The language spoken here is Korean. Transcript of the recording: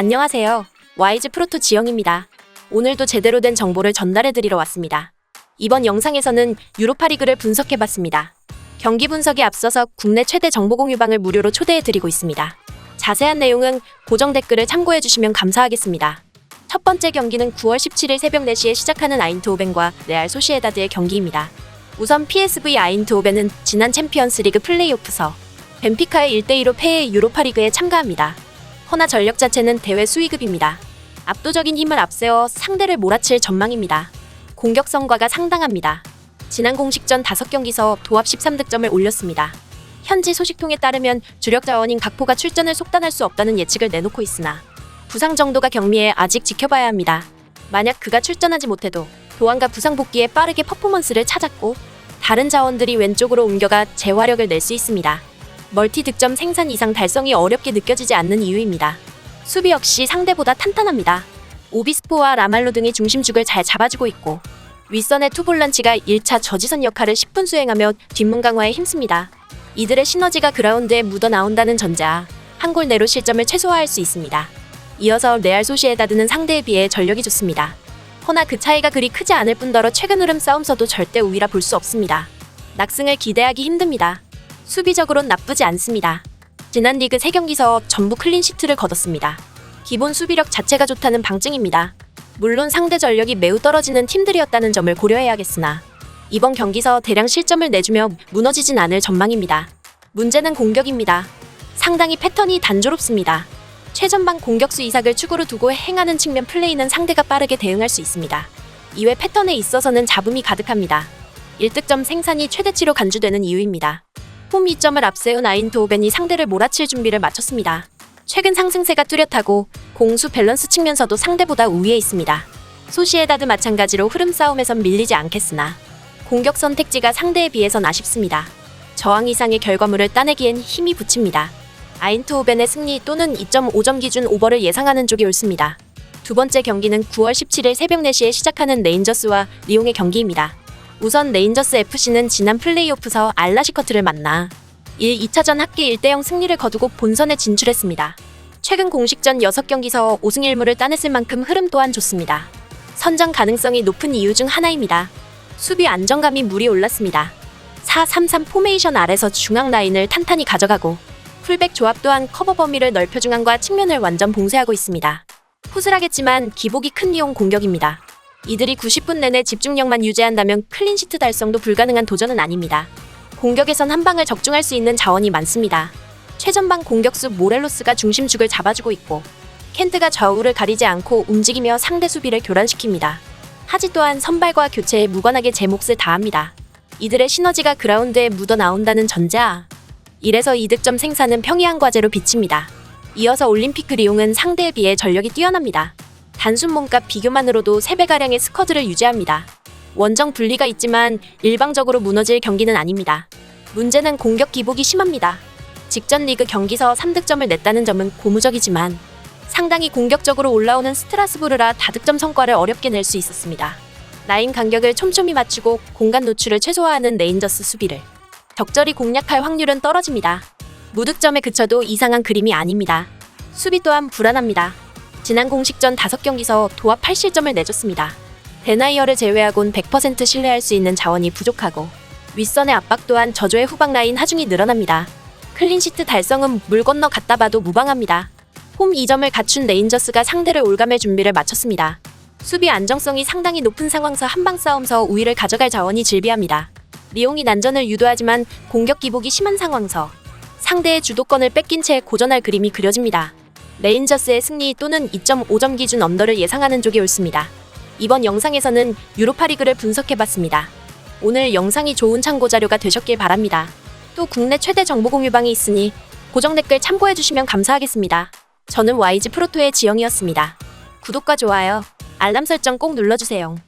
안녕하세요. 와이즈 프로토 지영입니다. 오늘도 제대로 된 정보를 전달해 드리러 왔습니다. 이번 영상에서는 유로파 리그를 분석해 봤습니다. 경기 분석에 앞서서 국내 최대 정보 공유방을 무료로 초대해 드리고 있습니다. 자세한 내용은 고정 댓글을 참고해 주시면 감사하겠습니다. 첫 번째 경기는 9월 17일 새벽 4시에 시작하는 아인트호벤과 레알 소시에다드의 경기입니다. 우선 PSV 아인트호벤은 지난 챔피언스 리그 플레이오프서 벤피카의 1대2로 패해 유로파 리그에 참가합니다. 허나 전력 자체는 대회 수위급입니다. 압도적인 힘을 앞세워 상대를 몰아칠 전망입니다. 공격 성과가 상당합니다. 지난 공식전 5경기서 도합 13득점을 올렸습니다. 현지 소식통에 따르면 주력 자원인 각포가 출전을 속단할 수 없다는 예측을 내놓고 있으나 부상 정도가 경미해 아직 지켜봐야 합니다. 만약 그가 출전하지 못해도 도안과 부상 복귀에 빠르게 퍼포먼스를 찾았고 다른 자원들이 왼쪽으로 옮겨가 재활력을 낼 수 있습니다. 멀티 득점 생산 이상 달성이 어렵게 느껴지지 않는 이유입니다. 수비 역시 상대보다 탄탄합니다. 오비스포와 라말로 등이 중심축을 잘 잡아주고 있고 윗선의 투볼란치가 1차 저지선 역할을 10분 수행하며 뒷문 강화에 힘씁니다. 이들의 시너지가 그라운드에 묻어나온다는 전자 한 골 내로 실점을 최소화할 수 있습니다. 이어서 레알 소시에다드는 상대에 비해 전력이 좋습니다. 허나 그 차이가 그리 크지 않을 뿐더러 최근 흐름 싸움서도 절대 우위라 볼 수 없습니다. 낙승을 기대하기 힘듭니다. 수비적으론 나쁘지 않습니다. 지난 리그 3경기서 전부 클린시트를 거뒀습니다. 기본 수비력 자체가 좋다는 방증입니다. 물론 상대 전력이 매우 떨어지는 팀들이었다는 점을 고려해야겠으나 이번 경기서 대량 실점을 내주며 무너지진 않을 전망입니다. 문제는 공격입니다. 상당히 패턴이 단조롭습니다. 최전방 공격수 이삭을 축으로 두고 행하는 측면 플레이는 상대가 빠르게 대응할 수 있습니다. 이외 패턴에 있어서는 잡음이 가득합니다. 1득점 생산이 최대치로 간주되는 이유입니다. 홈 2점을 앞세운 아인토벤이 상대를 몰아칠 준비를 마쳤습니다. 최근 상승세가 뚜렷하고 공수 밸런스 측면서도 상대보다 우위에 있습니다. 소시에다드 마찬가지로 흐름 싸움에선 밀리지 않겠으나 공격 선택지가 상대에 비해선 아쉽습니다. 저항 이상의 결과물을 따내기엔 힘이 붙입니다. 아인트호벤의 승리 또는 2.5점 기준 오버를 예상하는 쪽이 옳습니다. 두 번째 경기는 9월 17일 새벽 4시에 시작하는 레인저스와 리옹의 경기입니다. 우선 레인저스 FC는 지난 플레이오프서 알라시커트를 만나 1, 2차전 합계 1대0 승리를 거두고 본선에 진출했습니다. 최근 공식전 6경기서 5승 1무를 따냈을 만큼 흐름 또한 좋습니다. 선정 가능성이 높은 이유 중 하나입니다. 수비 안정감이 물이 올랐습니다. 4-3-3 포메이션 아래서 중앙 라인을 탄탄히 가져가고 풀백 조합 또한 커버 범위를 넓혀 중앙과 측면을 완전 봉쇄하고 있습니다. 후슬하겠지만 기복이 큰 리옹 공격입니다. 이들이 90분 내내 집중력만 유지한다면 클린시트 달성도 불가능한 도전은 아닙니다. 공격에선 한 방을 적중할 수 있는 자원이 많습니다. 최전방 공격수 모렐로스가 중심축을 잡아주고 있고 켄트가 좌우를 가리지 않고 움직이며 상대 수비를 교란시킵니다. 하지 또한 선발과 교체에 무관하게 제 몫을 다합니다. 이들의 시너지가 그라운드에 묻어나온다는 전자. 이래서 이득점 생산은 평이한 과제로 비칩니다. 이어서 올림피크 리옹은 상대에 비해 전력이 뛰어납니다. 단순 몸값 비교만으로도 3배가량의 스쿼드를 유지합니다. 원정 분리가 있지만 일방적으로 무너질 경기는 아닙니다. 문제는 공격 기복이 심합니다. 직전 리그 경기서 3득점을 냈다는 점은 고무적이지만 상당히 공격적으로 올라오는 스트라스부르라 다득점 성과를 어렵게 낼 수 있었습니다. 라인 간격을 촘촘히 맞추고 공간 노출을 최소화하는 레인저스 수비를 적절히 공략할 확률은 떨어집니다. 무득점에 그쳐도 이상한 그림이 아닙니다. 수비 또한 불안합니다. 지난 공식전 5경기서 도합 8실점을 내줬습니다. 데나이어를 제외하곤 100% 신뢰할 수 있는 자원이 부족하고 윗선의 압박 또한 저조의 후방 라인 하중이 늘어납니다. 클린시트 달성은 물 건너 갔다 봐도 무방합니다. 홈 2점을 갖춘 레인저스가 상대를 올감할 준비를 마쳤습니다. 수비 안정성이 상당히 높은 상황서 한방 싸움서 우위를 가져갈 자원이 즐비합니다. 리옹이 난전을 유도하지만 공격 기복이 심한 상황서 상대의 주도권을 뺏긴 채 고전할 그림이 그려집니다. 레인저스의 승리 또는 2.5점 기준 언더를 예상하는 쪽이 옳습니다. 이번 영상에서는 유로파 리그를 분석해봤습니다. 오늘 영상이 좋은 참고 자료가 되셨길 바랍니다. 또 국내 최대 정보 공유방이 있으니 고정 댓글 참고해주시면 감사하겠습니다. 저는 YG 프로토의 지영이었습니다. 구독과 좋아요, 알람 설정 꼭 눌러주세요.